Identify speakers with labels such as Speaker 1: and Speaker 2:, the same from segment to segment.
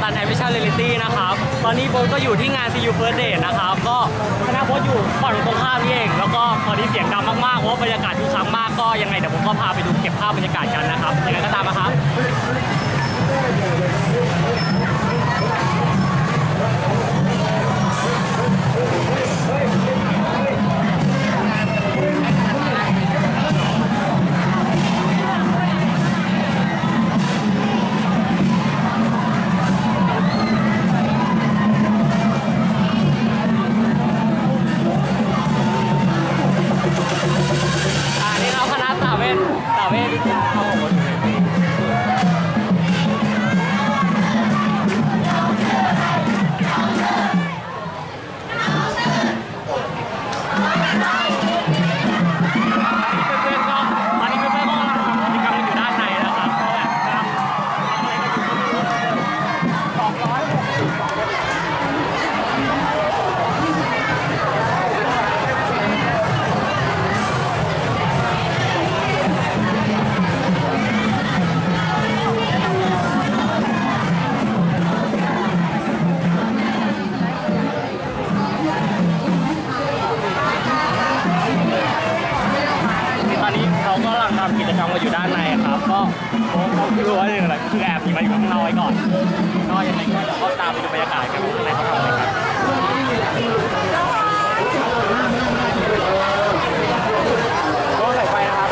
Speaker 1: เรลิตี้นะครับ ตอนนี้โบก็อยู่ที่งาน CU First Date นะครับ ก็คณะโบทอยู่ฝั่งตรงข้ามนี่เอง แล้วก็ตอนนี้เสียงดังมากๆเพราะว่าบรรยากาศทุกครั้งมากก็ยังไงเดี๋ยวผมก็พาไปดูเก็บภาพบรรยากาศกันนะครับยังไงก็ตามนะครับ ก็ผมก็ไม่รู้ว่าเรื่องอะไรคือแอบหนีมาอยู่ข้างนอกไว้ก่อนก็ยังไงก็เดี๋ยวก็ตามไปดูบรรยากาศกันว่าข้างในเขาทำอะไรกันก็ใส่ไฟนะครับ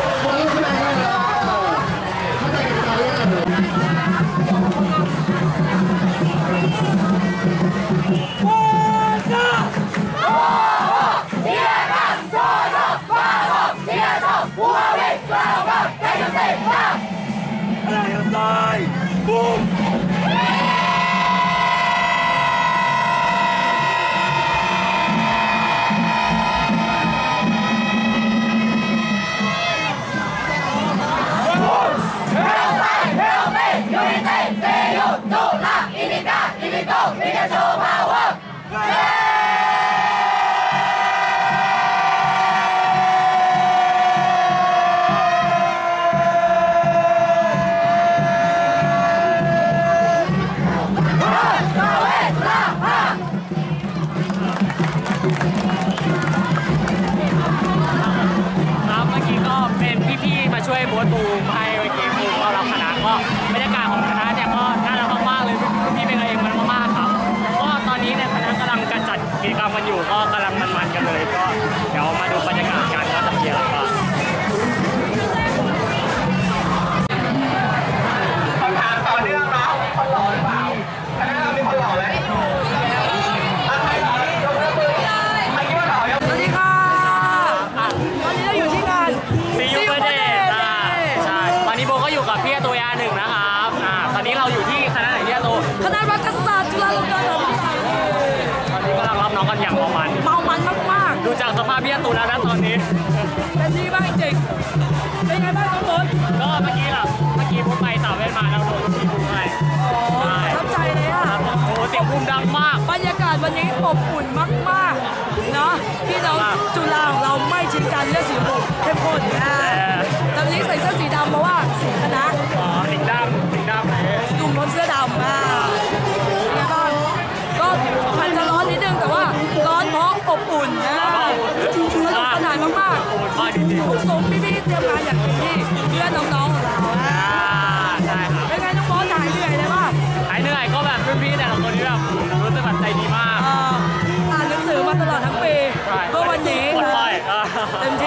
Speaker 1: ครับ Ryan Lai. Boom! United, say you, no, la, iniga, inigo, inigo. วยโบทตูมให้ ดูจาก
Speaker 2: ส
Speaker 1: ภาพพี่อาตูแล้วนะตอนนี้
Speaker 2: ๆเป็นดีมากจริงๆเป็นไงบ้างน้องบอล
Speaker 1: ก็เมื่อกี้ล่ะเมื่อกี้ผมไปสาวเวทมาแล้วโดนลูกพี่บุ้งให้
Speaker 2: โอ้ประทับใจเลยอะ
Speaker 1: โอ้โหเสียงบูมดังมาก
Speaker 2: บรรยากาศวันนี้อบอุ่นมากๆเนาะพี่น้องจุฬาของเราไม่ชินกันเรื่องสีบุกเข้มข้นอ่าตอนนี้ใส่เสื้อสีดำเพราะว่าสีคณะ
Speaker 1: อ๋อดิ่งดำดิ่งดำเลย
Speaker 2: กลุ่มคนเสื้อดำอ่าเป็นไงบ้างก็พันจะร้อนนิดนึงแต่ว่าร้อนเพราะอบอุ่นนะ ผู้มๆพี่ๆเตรียมงานอย่างเต็มที่เพื่อน้องๆของเรา
Speaker 1: อ่าใช่ครับ
Speaker 2: เป็นไงน้องบอสหายเหนื่อยเลยป่ะ
Speaker 1: หายเหนื่อยก็แบบพี่ๆแต่ละคนที่แบบรู้สึกแบบใจดีมาก
Speaker 2: อ่านหนังสือมาตลอดทั้งปี
Speaker 1: ก็วันนี้เต็มที่